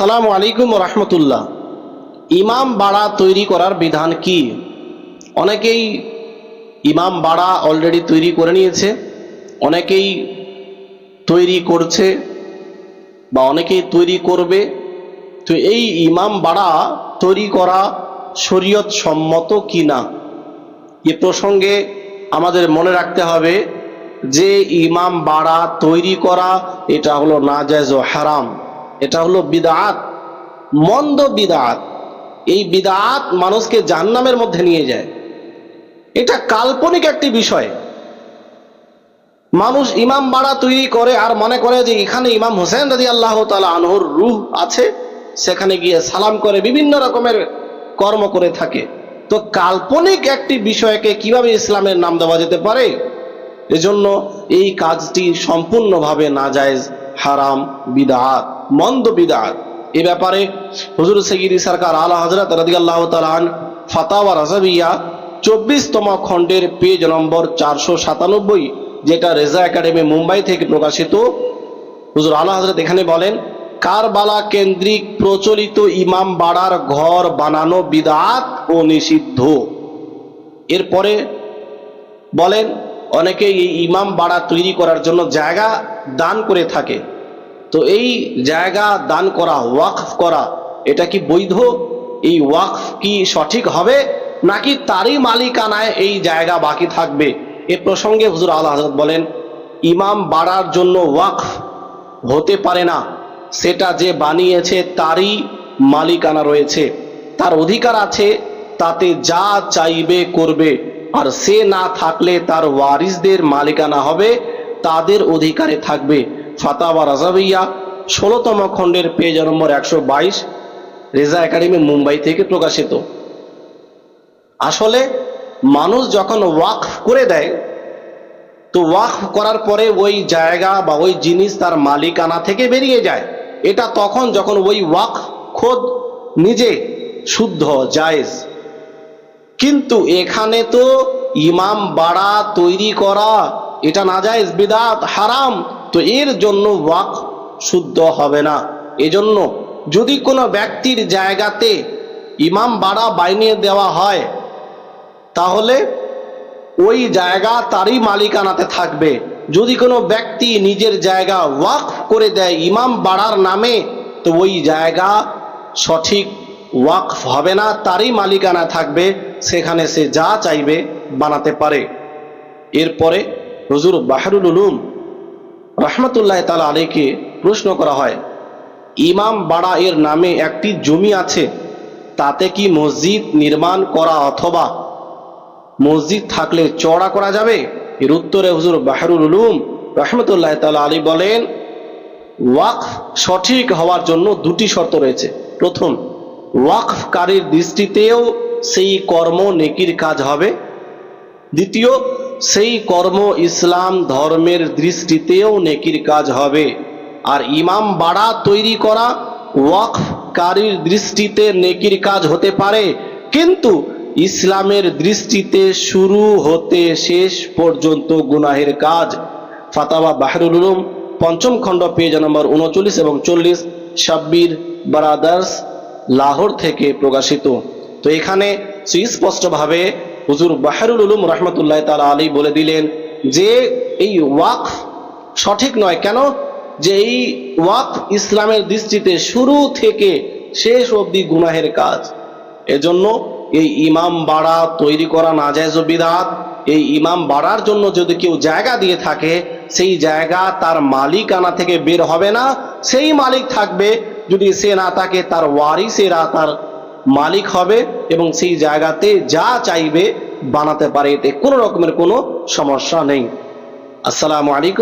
সালামু আলাইকুম রহমতুল্লাহ। ইমাম বাড়া তৈরি করার বিধান কি? অনেকেই ইমাম বাড়া অলরেডি তৈরি করে নিয়েছে, অনেকেই তৈরি করছে বা অনেকেই তৈরি করবে। তো এই ইমাম বাড়া তৈরি করা শরীয়ত সম্মত কি না এ প্রসঙ্গে আমাদের মনে রাখতে হবে যে ইমাম বাড়া তৈরি করা এটা হলো নাজায়জ হারাম। এটা হলো বিদাত, মন্দ বিদাত। এই বিদাত মানুষকে জান্নামের মধ্যে নিয়ে যায়। এটা কাল্পনিক একটি বিষয়। মানুষ ইমাম বাড়া তৈরি করে আর মনে করে যে এখানে ইমাম হোসেন রাজি আল্লাহ তালা আনহুর রুহ আছে, সেখানে গিয়ে সালাম করে বিভিন্ন রকমের কর্ম করে থাকে। তো কাল্পনিক একটি বিষয়কে কীভাবে ইসলামের নাম দেওয়া যেতে পারে? এজন্য এই কাজটি সম্পূর্ণভাবে নাজায়েজ, হারাম, বিদাত। মন্দ বিদাত। এ ব্যাপারে হুজুর সগিরি সরকার আলা হজরত রাজি আল্লাহ তালান ফাতাওয়া রাজাবিয়া চব্বিশতম খণ্ডের পেজ নম্বর চারশো সাতানব্বই, যেটা রেজা একাডেমি মুম্বাই থেকে প্রকাশিত। হুজুর আলা হজরত এখানে বলেন, কারবালা কেন্দ্রিক প্রচলিত ইমাম বাড়ার ঘর বানানো বিদাত ও নিষিদ্ধ। এরপরে বলেন, অনেকে এই ইমাম বাড়া তৈরি করার জন্য জায়গা দান করে থাকে। তো এই জায়গা দান করা, ওয়াকফ করা, এটা কি বৈধ? এই ওয়াকফ কি সঠিক হবে? নাকি তারই মালিকানায় এই জায়গা বাকি থাকবে? এ প্রসঙ্গে হুজুর আল্লাহ হজরত বলেন, ইমাম বাড়ার জন্য ওয়াকফ হতে পারে না। সেটা যে বানিয়েছে তারই মালিকানা রয়েছে। তার অধিকার আছে, তাতে যা চাইবে করবে। আর সে না থাকলে তার ওয়ারিসদের মালিকানা হবে, তাদের অধিকারে থাকবে। ফাতাওয়া রাজাবিয়া, ষোলোতম খণ্ডের পেজ নম্বর একশো বাইশ, রেজা একাডেমি, মুম্বাই থেকে প্রকাশিত। আসলে মানুষ যখন ওয়াকফ করে দেয়, তো ওয়াকফ করার পরে ওই জায়গা বা ওই জিনিস তার মালিকানা থেকে বেরিয়ে যায়। এটা তখন যখন ওই ওয়াকফ খোদ নিজে শুদ্ধ, জায়েজ। কিন্তু এখানে তো ইমাম বাড়া তৈরি করা, এটা না যায় বিদাত, হারাম। তো এর জন্য ওয়াক শুদ্ধ হবে না। এজন্য যদি কোনো ব্যক্তির জায়গাতে ইমাম বাড়া বাইনিয়ে দেওয়া হয়, তাহলে ওই জায়গা তারই মালিকানাতে থাকবে। যদি কোনো ব্যক্তি নিজের জায়গা ওয়াকফ করে দেয় ইমাম বাড়ার নামে, তো ওই জায়গা সঠিক ওয়াকফ হবে না, তারই মালিকানা থাকবে, সেখানে সে যা চাইবে বানাতে পারে। এরপরে হুজুর বাহারুল উলুম রহমতুল্লাহ তালা আলীকে প্রশ্ন করা হয়, ইমাম বাড়া এর নামে একটি জমি আছে, তাতে কি মসজিদ নির্মাণ করা অথবা মসজিদ থাকলে চড়া করা যাবে? এর উত্তরে হুজুর বাহারুল উলুম রহমতুল্লাহ তালা আলী বলেন, ওয়াকফ সঠিক হওয়ার জন্য দুটি শর্ত রয়েছে। প্রথম, ওয়াকফকারীর দৃষ্টিতেও সেই কর্ম নেকির কাজ হবে। দ্বিতীয় সেই কর্ম ইসলাম ধর্মের দৃষ্টিতেও নেকির কাজ হবে। আর ইমাম বাড়া তৈরি করা ওয়াকফকারীর দৃষ্টিতে নেকির কাজ হতে পারে, কিন্তু ইসলামের দৃষ্টিতে শুরু হতে শেষ পর্যন্ত গুনাহের কাজ। ফাতাবা বাহরুল উলুম, পঞ্চম খণ্ড, পেজ নম্বর উনচল্লিশ এবং চল্লিশ, সাব্বির বারাদার্স, লাহোর থেকে প্রকাশিত। তো এখানে সুস্পষ্টভাবে হুজুর বাহারুল উলুম রহমতুল্লাহ তালা আলী বলে দিলেন যে এই ওয়াকফ সঠিক নয়। কেন? যে এই ওয়াকফ ইসলামের দৃষ্টিতে শুরু থেকে শেষ অবধি গুনাহের কাজ। এজন্য এই ইমাম বাড়া তৈরি করা না যায় বিধাত এই ইমাম বাড়ার জন্য যদি কেউ জায়গা দিয়ে থাকে, সেই জায়গা তার মালিকানা থেকে বের হবে না। সেই মালিক থাকবে, যদি সে না থাকে, তার ওয়ারিসেরা তার মালিক হবে এবং সেই জায়গাতে যা চাইবে বানাতে পারে এতে কোনো রকমের কোনো সমস্যা নেই। আসসালামু আলাইকুম।